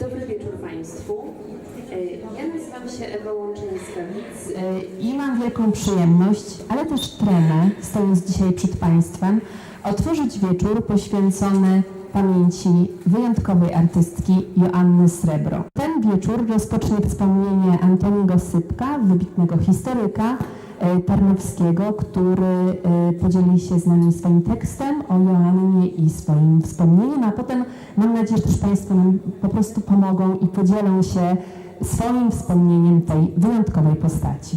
Dobry wieczór Państwu. E, Ja nazywam się Ewa Łączyńska-Widz e, I mam wielką przyjemność, ale też tremę, stojąc dzisiaj przed Państwem, otworzyć wieczór poświęcony pamięci wyjątkowej artystki Joanny Srebro. Ten wieczór rozpocznie wspomnienie Antoniego Sypka, wybitnego historyka Tarnowskiego, który e, podzieli się z nami swoim tekstem o Joannie i swoim wspomnieniem, a potem mam nadzieję, że też Państwo nam po prostu pomogą i podzielą się swoim wspomnieniem tej wyjątkowej postaci.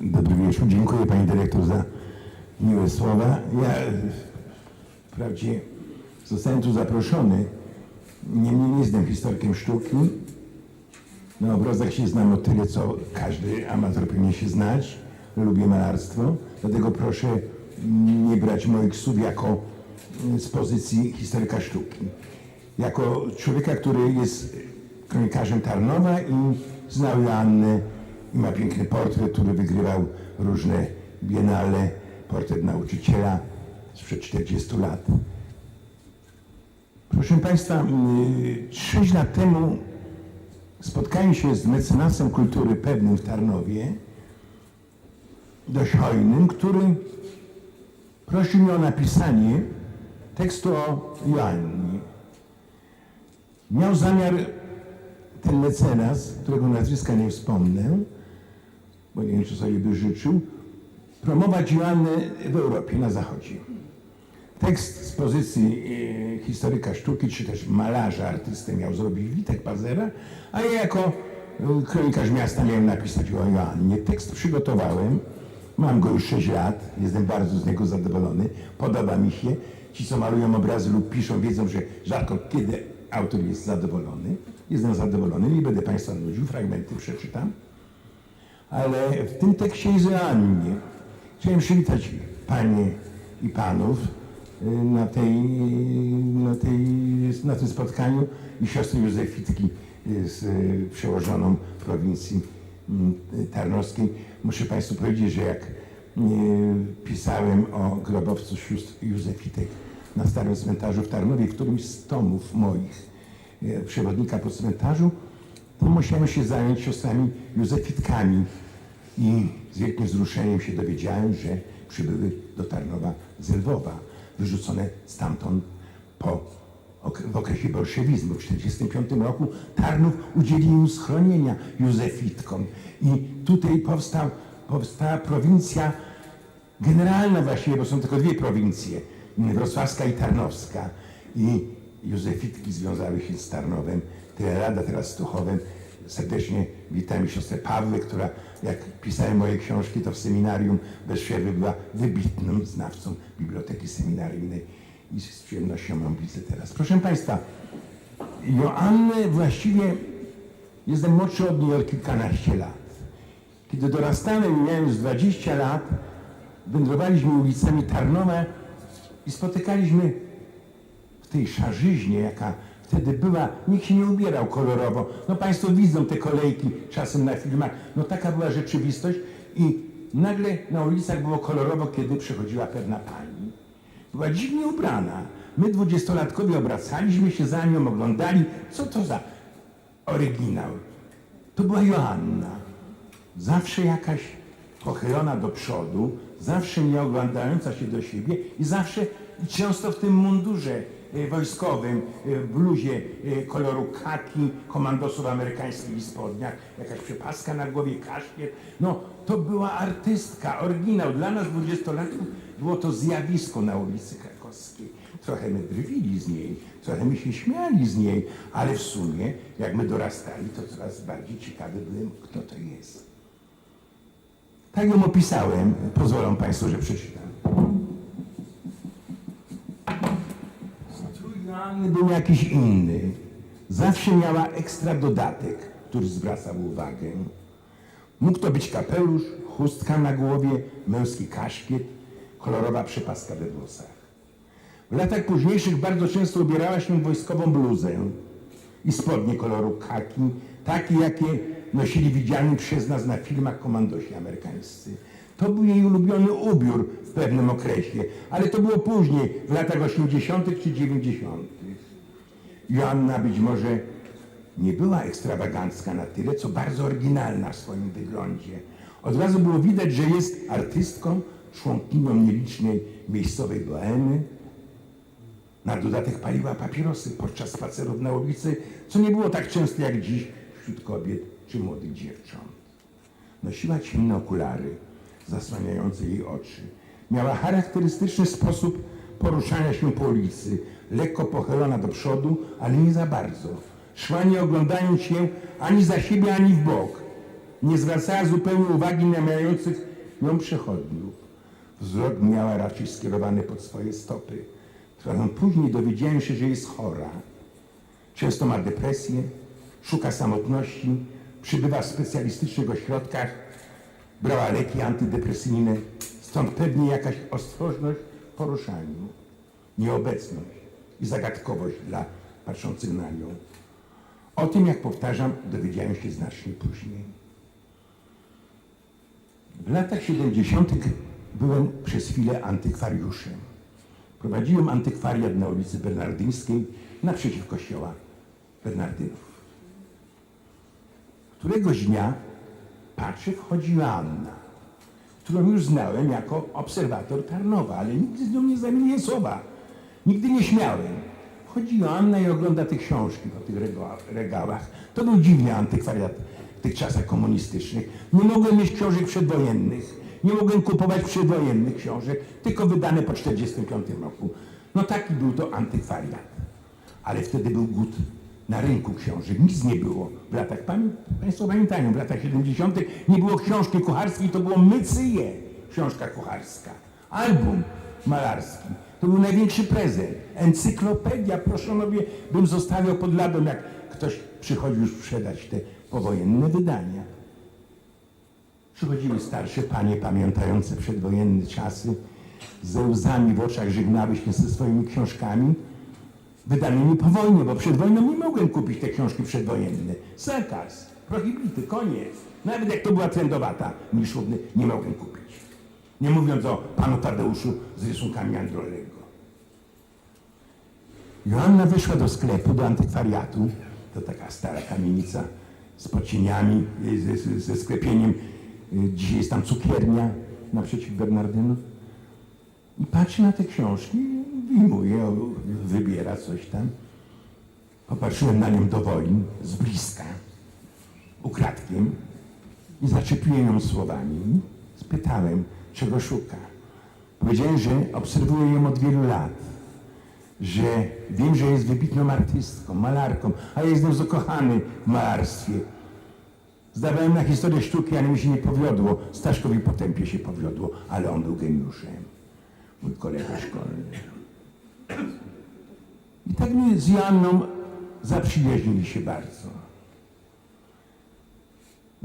Dobry wieczór. Dziękuję Pani Dyrektor za miłe słowa. Ja e, wprawdzie zostałem tu zaproszony, niemniej nie jestem historykiem sztuki. Na obrazach się znam o tyle, co każdy amator powinien się znać. Lubię malarstwo, dlatego proszę nie brać moich słów jako mm, z pozycji historyka sztuki. Jako człowieka, który jest kronikarzem Tarnowa i znał Joannę i ma piękny portret, który wygrywał różne biennale, portret nauczyciela sprzed 40 lat. Proszę Państwa, 6 lat temu spotkałem się z mecenasem kultury pewnym w Tarnowie, dość hojnym, który prosił mnie o napisanie tekstu o Joannie. Miał zamiar ten mecenas, którego nazwiska nie wspomnę, bo nie wiem, czy sobie by życzył, promować Joannę w Europie, na Zachodzie. Tekst z pozycji e, historyka sztuki, czy też malarza, artysty miał zrobić Witek Pazera, a ja jako e, kronikarz miasta miałem napisać o Joannie. Tekst przygotowałem, mam go już 6 lat, jestem bardzo z niego zadowolony, podoba mi się. Ci, co malują obrazy lub piszą, wiedzą, że rzadko kiedy autor jest zadowolony. Jestem zadowolony, nie będę Państwa nudził, fragmenty przeczytam. Ale w tym tekście jest Joannie. Chciałem przywitać Panie i Panów na, tej, na, tej, na tym spotkaniu i siostry Józefitki y, z y, przełożoną prowincji mm, tarnowskiej. Muszę Państwu powiedzieć, że jak y, pisałem o grobowcu sióstr Józefitek na Starym Cmentarzu w Tarnowie, w którymś z tomów moich przewodnika po cmentarzu, musiałem się zająć siostrami Józefitkami i z wielkim wzruszeniem się dowiedziałem, że przybyły do Tarnowa z Lwowa, wyrzucone stamtąd po, w okresie bolszewizmu. W 1945 roku Tarnów udzielił schronienia Józefitkom i tutaj powstał, powstała prowincja generalna właściwie, bo są tylko dwie prowincje, wrocławska i tarnowska. I Józefitki związały się z Tarnowem, tyle lada teraz z Tuchowem. Serdecznie witam siostrę Pawłę, która jak pisałem moje książki, to w seminarium bez przerwy była wybitnym znawcą biblioteki seminaryjnej i z przyjemnością ją widzę teraz. Proszę Państwa, Joannę właściwie jestem młodszy od niej o kilkanaście lat. Kiedy dorastałem miałem już 20 lat, wędrowaliśmy ulicami Tarnowa i spotykaliśmy w tej szarzyźnie, jaka wtedy była, nikt się nie ubierał kolorowo. No Państwo widzą te kolejki czasem na filmach. No taka była rzeczywistość i nagle na ulicach było kolorowo, kiedy przychodziła pewna pani. Była dziwnie ubrana. My dwudziestolatkowie obracaliśmy się za nią, oglądali, co to za oryginał. To była Joanna. Zawsze jakaś pochylona do przodu, zawsze nie oglądająca się do siebie i zawsze często w tym mundurze wojskowym, e, bluzie e, koloru kaki, komandosów amerykańskich i spodniach, jakaś przepaska na głowie, kaszkiet. No, to była artystka, oryginał. Dla nas, dwudziestolatków, było to zjawisko na ulicy Krakowskiej. Trochę my drwili z niej, trochę my się śmiali z niej, ale w sumie, jak my dorastali, to coraz bardziej ciekawy byłem, kto to jest. Tak ją opisałem. Pozwolą Państwo, że przeczytam. Joanny był jakiś inny. Zawsze miała ekstra dodatek, który zwracał uwagę. Mógł to być kapelusz, chustka na głowie, męski kaszkiet, kolorowa przepaska we włosach. W latach późniejszych bardzo często ubierała się w wojskową bluzę i spodnie koloru kaki, takie jakie nosili widziani przez nas na filmach komandosi amerykańscy. To był jej ulubiony ubiór w pewnym okresie, ale to było później, w latach 80. czy 90. Joanna być może nie była ekstrawagancka na tyle, co bardzo oryginalna w swoim wyglądzie. Od razu było widać, że jest artystką, członkinią nielicznej miejscowej bohemy. Na dodatek paliła papierosy podczas spacerów na ulicy, co nie było tak często jak dziś wśród kobiet czy młodych dziewcząt. Nosiła ciemne okulary zasłaniające jej oczy. Miała charakterystyczny sposób poruszania się po ulicy, lekko pochylona do przodu, ale nie za bardzo. Szła nie oglądając się ani za siebie, ani w bok. Nie zwracała zupełnie uwagi na mijających ją przechodniów. Wzrok miała raczej skierowany pod swoje stopy. Trochę później dowiedziałem się, że jest chora. Często ma depresję, szuka samotności, przybywa w specjalistycznych ośrodkach, brała leki antydepresyjne, stąd pewnie jakaś ostrożność w poruszaniu, nieobecność i zagadkowość dla patrzących na nią. O tym, jak powtarzam, dowiedziałem się znacznie później. W latach 70. byłem przez chwilę antykwariuszem. Prowadziłem antykwariat na ulicy Bernardyńskiej naprzeciw kościoła Bernardynów. Któregoś dnia patrzę, wchodzi Joanna, którą już znałem jako obserwator Tarnowa, ale nigdy z nią nie zamieniłem słowa. Nigdy nie śmiałem. Wchodzi Joanna i ogląda te książki po tych rega- regałach. To był dziwny antykwariat w tych czasach komunistycznych. Nie mogłem mieć książek przedwojennych. Nie mogłem kupować przedwojennych książek, tylko wydane po 1945 roku. No taki był to antykwariat. Ale wtedy był głód na rynku książek. Nic nie było. W latach, Państwo pamiętają, w latach 70. nie było książki kucharskiej, to było Mycyje, książka kucharska. Album malarski. To był największy prezent. Encyklopedia, proszonowie, bym zostawiał pod ladą, jak ktoś przychodził sprzedać te powojenne wydania. Przychodziły starsze panie pamiętające przedwojenne czasy, ze łzami w oczach żegnały się ze swoimi książkami, wydanymi po wojnie, bo przed wojną nie mogłem kupić te książki przedwojenne. Zakaz, prohibity, koniec. Nawet jak to była trendowata niszowny, nie mogłem kupić. Nie mówiąc o panu Tadeuszu z rysunkami Androlego. Joanna wyszła do sklepu, do antykwariatu. To taka stara kamienica z pocieniami, ze, ze, sklepieniem. Dzisiaj jest tam cukiernia naprzeciw Bernardynów. I patrzy na te książki, wyjmuje, o, wybiera coś tam. Popatrzyłem na nią do woli, z bliska, ukradkiem i zaczepiłem ją słowami. Spytałem, czego szuka. Powiedziałem, że obserwuję ją od wielu lat, że wiem, że jest wybitną artystką, malarką, a jestem zakochany w malarstwie. Zdawałem na historię sztuki, ale mi się nie powiodło. Staszkowi Potępie się powiodło, ale on był geniuszem. Mój kolega szkolny. I tak my z Joanną zaprzyjaźnili się bardzo.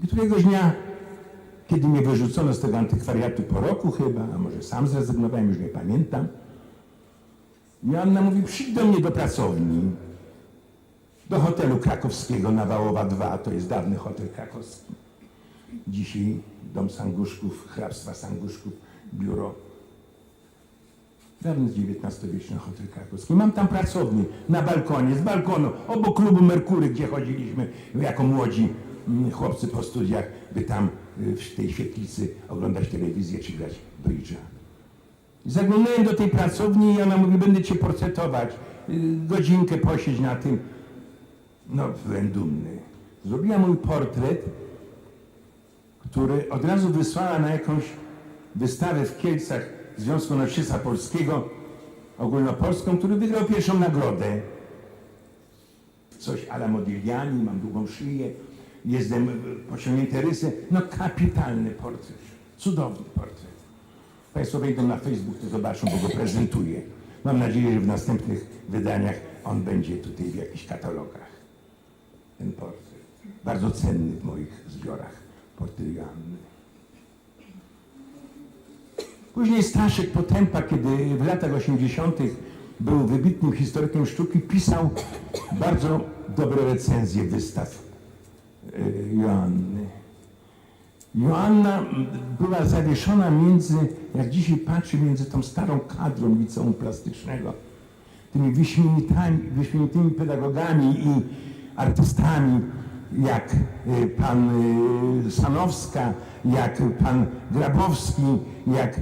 I któregoś dnia, kiedy mnie wyrzucono z tego antykwariatu po roku chyba, a może sam zrezygnowałem, już nie pamiętam, Joanna mówi, przyjdź do mnie do pracowni, do hotelu krakowskiego na Wałowa 2, to jest dawny hotel krakowski. Dzisiaj dom Sanguszków, hrabstwa Sanguszków, biuro. Dawny XIX-wieczny hotel krakowski. Mam tam pracownię na balkonie, z balkonu, obok klubu Merkury, gdzie chodziliśmy jako młodzi mm, chłopcy po studiach, by tam y, w tej świetlicy oglądać telewizję czy grać bridge'a. Zaglądałem do tej pracowni i ona mówi, będę cię portretować. Y, Godzinkę posiedź na tym. No, byłem dumny. Zrobiła mój portret, który od razu wysłała na jakąś wystawę w Kielcach Związku Nauczycielstwa Polskiego ogólnopolską, który wygrał pierwszą nagrodę. Coś ala Modigliani, mam długą szyję, jestem y, pociągnięty rysem. No kapitalny portret, cudowny portret. Państwo wejdą na Facebook, to zobaczą, bo go prezentuję. Mam nadzieję, że w następnych wydaniach on będzie tutaj w jakichś katalogach. Ten portret. Bardzo cenny w moich zbiorach Joanny. Później Staszek Potępa, kiedy w latach 80. był wybitnym historykiem sztuki, pisał bardzo dobre recenzje wystaw y, Joanny. Joanna była zawieszona między, jak dzisiaj patrzę, między tą starą kadrą liceum plastycznego, tymi wyśmienitymi pedagogami i artystami, jak y, pan y, Sanowska, jak pan Grabowski, jak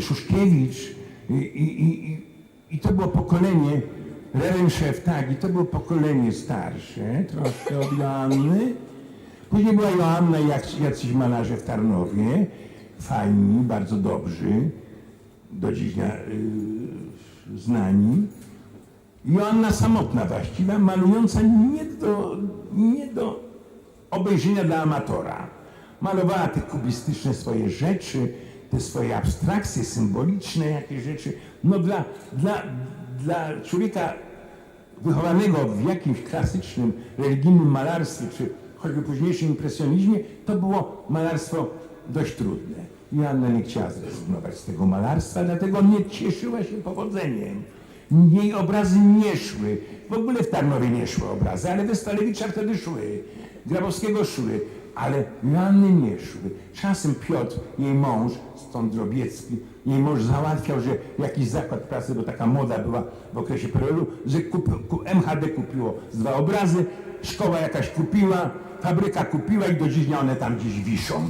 Szuszkiewicz i, i, i, i to było pokolenie, Rerenszew, tak, i to było pokolenie starsze, troszkę od Joanny. Później była Joanna i jacyś malarze w Tarnowie, fajni, bardzo dobrzy, do dziś y, znani. Joanna samotna właściwie, malująca nie do, nie do obejrzenia dla amatora. Malowała te kubistyczne swoje rzeczy, te swoje abstrakcje symboliczne, jakieś rzeczy. No dla, dla, dla człowieka wychowanego w jakimś klasycznym, religijnym malarstwie, czy choćby późniejszym impresjonizmie, to było malarstwo dość trudne. Joanna nie chciała zrezygnować z tego malarstwa, dlatego nie cieszyła się powodzeniem. Jej obrazy nie szły. W ogóle w Tarnowie nie szły obrazy, ale Westalewicza wtedy szły. Grabowskiego szły, ale Joanny nie szły. Czasem Piotr, jej mąż, stąd Drobiecki, jej mąż załatwiał, że jakiś zakład pracy, bo taka moda była w okresie PRL-u, że kup, ku, MHD kupiło dwa obrazy, szkoła jakaś kupiła, fabryka kupiła i do dziś one tam gdzieś wiszą.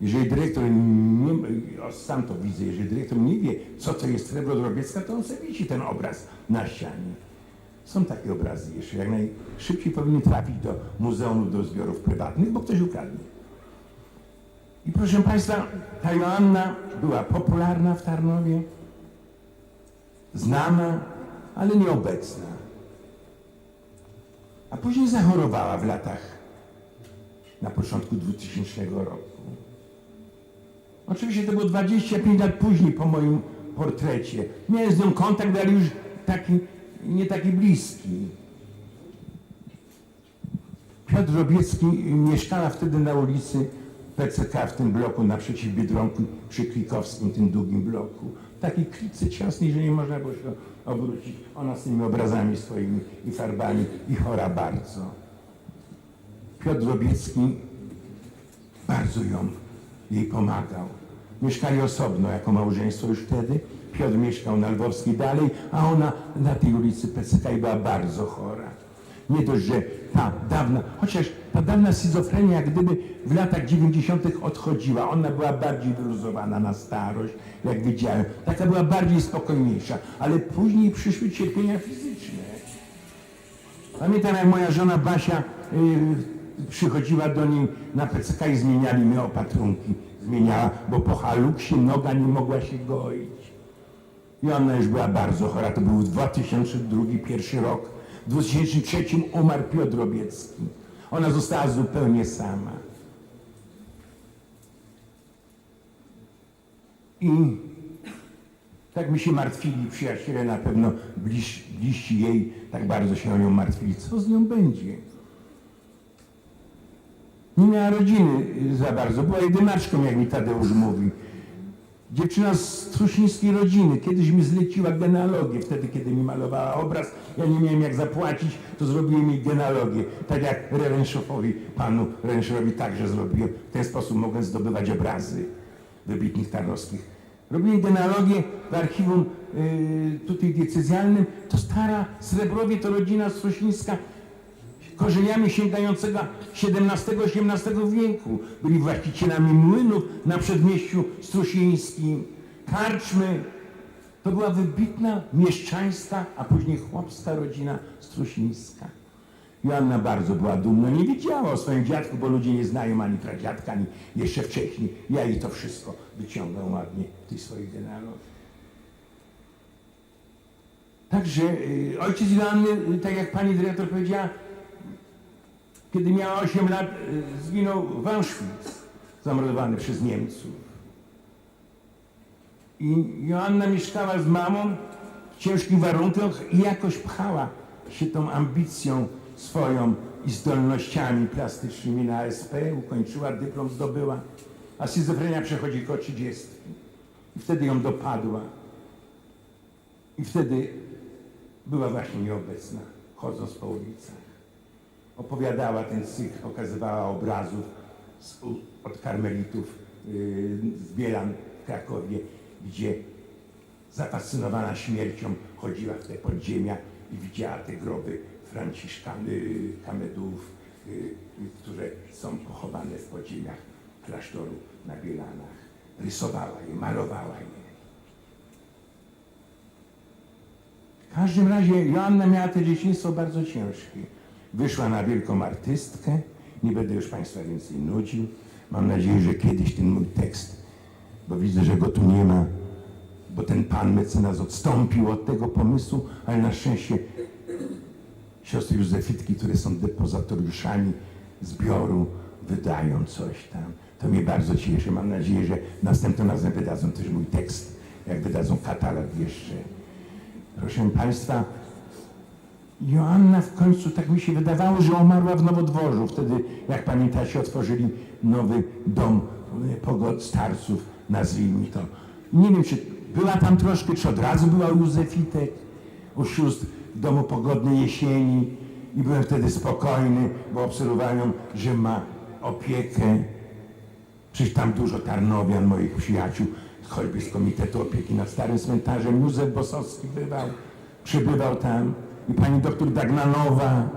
Jeżeli dyrektor nie, sam to widzę, jeżeli dyrektor nie wie, co to jest srebro drobiecka, to on sobie widzi ten obraz na ścianie. Są takie obrazy jeszcze, jak najszybciej powinny trafić do muzeum, do zbiorów prywatnych, bo ktoś ukradnie. I proszę Państwa, ta Joanna była popularna w Tarnowie, znana, ale nieobecna. A później zachorowała w latach, na początku 2000 roku. Oczywiście to było 25 lat później po moim portrecie. Miałem z nią kontakt, ale już taki, nie taki bliski. Piotr Robiecki mieszkała wtedy na ulicy PCK w tym bloku naprzeciw Biedronki przy Klikowskim, tym długim bloku. Takiej klicy ciasnej, że nie można było się obrócić. Ona z tymi obrazami swoimi i farbami i chora bardzo. Piotr Robiecki bardzo ją jej pomagał. Mieszkali osobno jako małżeństwo już wtedy. Piotr mieszkał na Lwowskiej dalej, a ona na tej ulicy PCK i była bardzo chora. Nie dość, że ta dawna, chociaż ta dawna schizofrenia jak gdyby w latach 90. odchodziła. Ona była bardziej wyluzowana na starość, jak widziałem. Taka była bardziej spokojniejsza, ale później przyszły cierpienia fizyczne. Pamiętam jak moja żona Basia y, przychodziła do niej na PCK i zmieniali mi opatrunki. Zmieniała, bo po haluksie noga nie mogła się goić. I ona już była bardzo chora. To był 2002 pierwszy rok. W 2003 umarł Piotr Robiecki. Ona została zupełnie sama. I tak mi się martwili przyjaciele, na pewno bliż, bliżsi jej tak bardzo się o nią martwili. Co z nią będzie? Nie miała rodziny za bardzo. Była jedynaczką, jak mi Tadeusz mówi. Dziewczyna z rodziny. Kiedyś mi zleciła genealogię, wtedy kiedy mi malowała obraz. Ja nie miałem jak zapłacić, to zrobiłem jej genealogię. Tak jak Rerenszowowi, panu Rerenszowowi także zrobiłem. W ten sposób mogłem zdobywać obrazy wybitnych tarnowskich. Robiłem genealogię w archiwum y, tutaj decyzjalnym. To stara Srebrowie, to rodzina strusińska korzeniami sięgającego XVII-XVIII wieku. Byli właścicielami młynów na przedmieściu strusińskim, karczmy. To była wybitna mieszczańska, a później chłopska rodzina strusińska. Joanna bardzo była dumna, nie wiedziała o swoim dziadku, bo ludzie nie znają ani pradziadka, ani jeszcze wcześniej. Ja jej to wszystko wyciągam ładnie w tej swojej genealogii. Także y, ojciec Joanny, y, tak jak pani dyrektor powiedziała, kiedy miała 8 lat, y, zginął w Auschwitz, zamordowany przez Niemców. I Joanna mieszkała z mamą w ciężkich warunkach i jakoś pchała się tą ambicją swoją i zdolnościami plastycznymi na ASP, ukończyła, dyplom zdobyła, a schizofrenia przechodzi koło 30. I wtedy ją dopadła. I wtedy była właśnie nieobecna, chodząc po ulicach opowiadała ten cykl, pokazywała obrazów z, od karmelitów yy, z Bielan w Krakowie, gdzie zafascynowana śmiercią chodziła w te podziemia i widziała te groby Franciszkanów, Kamedów, y, y, które są pochowane w podziemiach klasztoru na Bielanach. Rysowała je, malowała je. W każdym razie Joanna miała to dzieciństwo bardzo ciężkie. Wyszła na wielką artystkę. Nie będę już Państwa więcej nudził. Mam nadzieję, że kiedyś ten mój tekst, bo widzę, że go tu nie ma, bo ten pan mecenas odstąpił od tego pomysłu, ale na szczęście siostry Józefitki, które są depozytoriuszami zbioru, wydają coś tam. To mnie bardzo cieszy. Mam nadzieję, że następnym razem wydadzą też mój tekst, jak wydadzą katalog jeszcze. Proszę Państwa, Joanna w końcu, tak mi się wydawało, że umarła w Nowodworzu. Wtedy, jak pamiętacie, otworzyli nowy dom e, pogod starców, nazwijmy to. Nie wiem, czy była tam troszkę, czy od razu była Józefitek, u sióstr w domu pogodnej jesieni i byłem wtedy spokojny, bo obserwowałem, że ma opiekę. Przecież tam dużo tarnowian, moich przyjaciół, choćby z Komitetu Opieki nad Starym Cmentarzem. Józef Bosowski bywał, przybywał tam. I pani doktor Dagnanowa,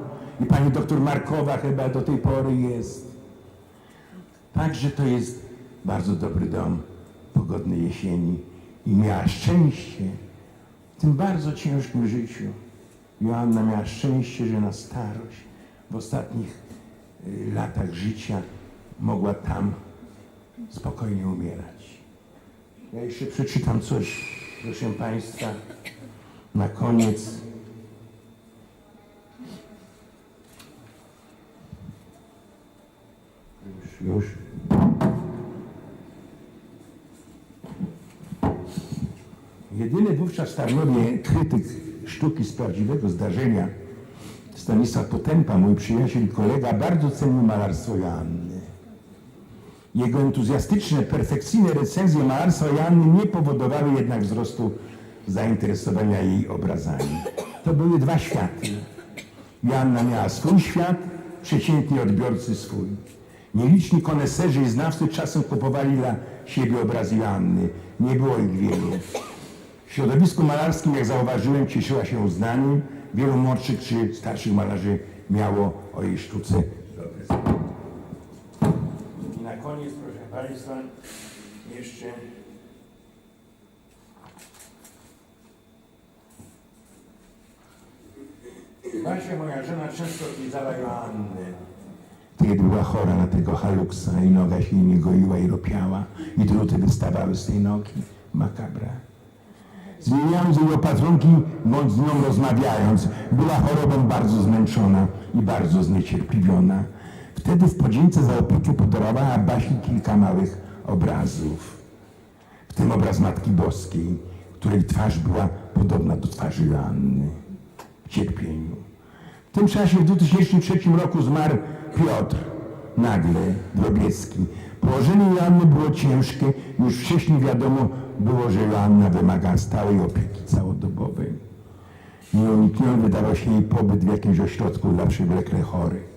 i pani doktor Markowa chyba do tej pory jest. Także to jest bardzo dobry dom pogodnej jesieni. I miała szczęście w tym bardzo ciężkim życiu. Joanna miała szczęście, że na starość, w ostatnich y, latach życia mogła tam spokojnie umierać. Ja jeszcze przeczytam coś, proszę Państwa, na koniec. Już. Jedyny wówczas w Tarnowie krytyk sztuki z prawdziwego zdarzenia, Stanisław Potępa, mój przyjaciel i kolega, bardzo cenił malarstwo Joanny. Jego entuzjastyczne, perfekcyjne recenzje malarstwa Joanny nie powodowały jednak wzrostu zainteresowania jej obrazami. To były dwa światy. Joanna miała swój świat, przeciętni odbiorcy swój. Nieliczni koneserzy i znawcy czasem kupowali dla siebie obrazy Joanny. Nie było ich wielu. W środowisku malarskim, jak zauważyłem, cieszyła się uznaniem. Wielu młodszych czy starszych malarzy miało o jej sztuce. I na koniec, proszę Państwa, jeszcze Basia, moja żona, często odwiedzała Joannę. Kiedy była chora na tego haluksa i noga się jej nie goiła i ropiała i druty wystawały z tej nogi. Makabra. Zmieniając jej opatrunki, bądź z nią rozmawiając, była chorobą bardzo zmęczona i bardzo zniecierpliwiona. Wtedy w podzięce za opiekę podarowała Basi kilka małych obrazów. W tym obraz Matki Boskiej, której twarz była podobna do twarzy Joanny w cierpieniu. W tym czasie w 2003 roku zmarł Piotr, nagle, Drobiecki. Położenie Joanny było ciężkie, już wcześniej wiadomo było, że Joanna wymaga stałej opieki całodobowej. Nieunikniony wydawał się jej pobyt w jakimś ośrodku dla przywlekle chorych.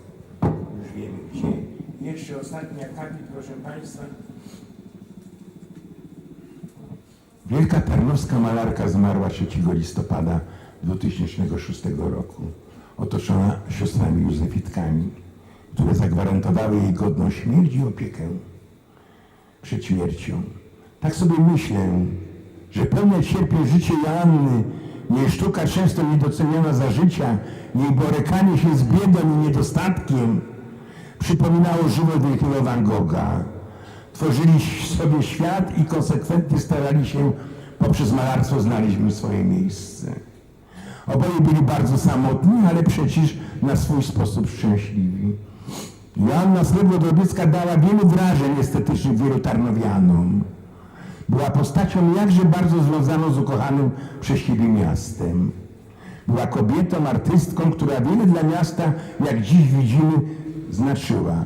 Już wiemy gdzie. Jeszcze ostatni akapit, proszę Państwa. Wielka tarnowska malarka zmarła 3 listopada 2006 roku, otoczona siostrami Józefitkami, które zagwarantowały jej godną śmierć i opiekę przed śmiercią. Tak sobie myślę, że pełne cierpień życie Joanny, jej sztuka często niedoceniona za życia, jej borykanie się z biedą i niedostatkiem przypominało żywot wielkiego Van Gogha. Tworzyli sobie świat i konsekwentnie starali się poprzez malarstwo znaleźć nim swoje miejsce. Oboje byli bardzo samotni, ale przecież na swój sposób szczęśliwi. Joanna Srebro-Drobiecka dała wielu wrażeń estetycznych wielu tarnowianom. Była postacią jakże bardzo związaną z ukochanym przez siebie miastem. Była kobietą, artystką, która wiele dla miasta, jak dziś widzimy, znaczyła.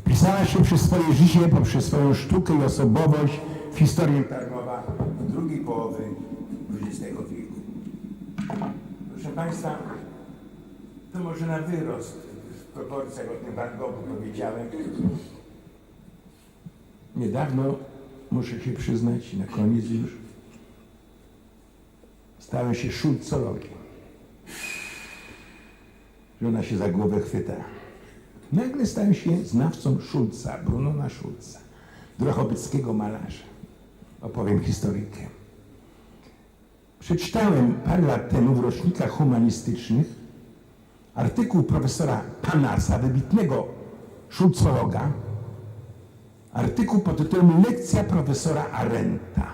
Wpisała się przez swoje życie, poprzez swoją sztukę i osobowość w historię Tarnowa Proszę Państwa, to może na wyrost w proporcjach o tym Van powiedziałem. niedawno, muszę się przyznać, na koniec już, stałem się szulcologiem. Żona się za głowę chwyta. Nagle stałem się znawcą Szulca, Brunona Szulca, drochobyckiego malarza. Opowiem historykę. Przeczytałem parę lat temu w rocznikach humanistycznych artykuł profesora Panasa, wybitnego szulcologa, artykuł pod tytułem Lekcja profesora Arenta.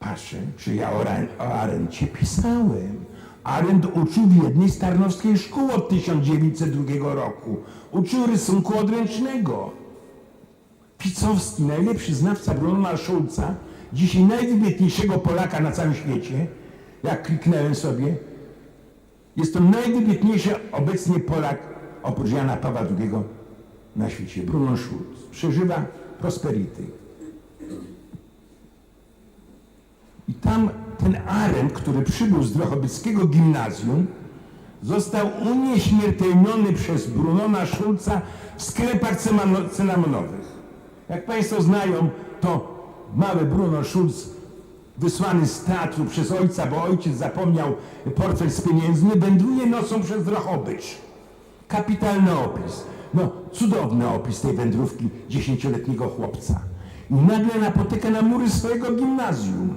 Patrzę, czy ja o, o Arencie pisałem. Arendt uczył w jednej z tarnowskiej szkół od 1902 roku. Uczył rysunku odręcznego. Picowski, najlepszy znawca Brunona Szulca, dzisiaj najwybitniejszego Polaka na całym świecie, jak kliknąłem sobie, jest to najwybitniejszy obecnie Polak oprócz Jana Pawła II na świecie. Bruno Schulz. Przeżywa prosperity. I tam ten Arendt, który przybył z Drochobyckiego gimnazjum, został unieśmiertelniony przez Brunona Schulza w sklepach cynamonowych. Jak Państwo znają, to mały Bruno Schulz, wysłany z teatru przez ojca, bo ojciec zapomniał portfel z pieniędzmi, wędruje nocą przez Drohobycz. Kapitalny opis. No, cudowny opis tej wędrówki dziesięcioletniego chłopca. I nagle napotyka na mury swojego gimnazjum.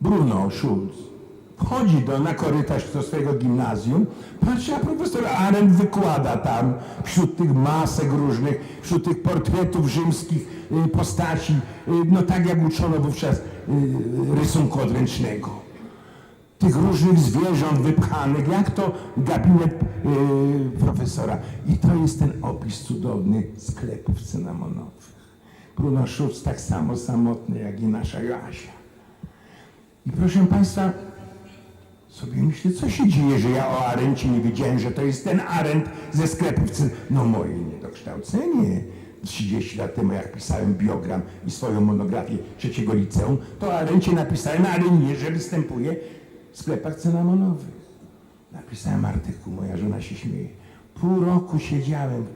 Bruno Schulz wchodzi do, na korytarz do swojego gimnazjum, patrzy, a profesor Arendt wykłada tam wśród tych masek różnych, wśród tych portretów rzymskich y, postaci, y, no tak jak uczono wówczas y, rysunku odręcznego. Tych różnych zwierząt wypchanych, jak to gabinet profesora. I to jest ten opis cudowny sklepów cynamonowych. Bruno Schulz tak samo samotny, jak i nasza Joasia. I proszę Państwa, sobie myślę, co się dzieje, że ja o Arencie nie wiedziałem, że to jest ten Arent ze sklepów. No moje niedokształcenie. 30 lat temu, jak pisałem biogram i swoją monografię trzeciego liceum, to o Arencie napisałem, ale nie, że występuje w sklepach cynamonowych. Napisałem artykuł, moja żona się śmieje. Pół roku siedziałem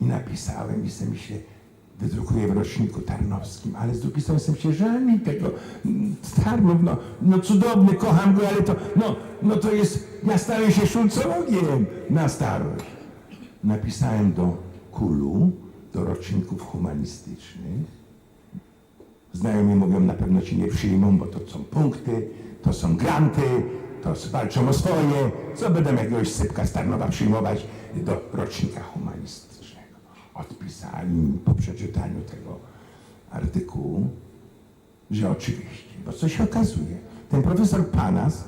i napisałem i sobie myślę, wydrukuję w roczniku tarnowskim, ale z drugiej strony sobie się żal mi tego Tarnów, no, no cudowny, kocham go, ale to, no, no to jest, ja stałem się szulcologiem na starość. Napisałem do Kulu, do roczników humanistycznych. Znajomi mówią, na pewno ci nie przyjmą, bo to są punkty, to są granty, to walczą o swoje, co będę jakiegoś sypka z Tarnowa przyjmować do rocznika humanistycznego. Odpisali mi po przeczytaniu tego artykułu, że oczywiście, bo co się okazuje, ten profesor Panas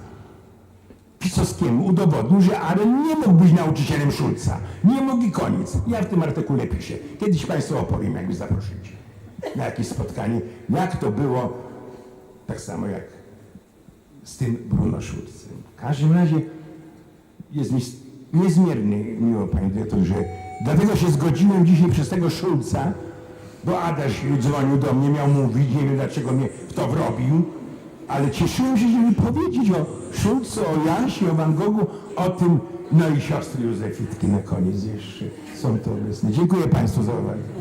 Pisowskiemu udowodnił, że Aren nie mógł być nauczycielem Szulca. Nie mógł i koniec. Ja w tym artykule piszę. Kiedyś Państwu opowiem, jak mnie zaprosicie na jakieś spotkanie, jak to było, tak samo jak z tym Bruno Szulcem. W każdym razie jest mi niezmiernie miło, Panie Dyrektor, że dlatego się zgodziłem dzisiaj przez tego Szulca, bo Adaś dzwonił do mnie, miał mówić, nie wiem dlaczego mnie w to wrobił, ale cieszyłem się, żeby powiedzieć o Szulcu, o Jasie, o Van Goghu, o tym, no i siostry Józefitki na koniec jeszcze są to obecne. Dziękuję Państwu za uwagę.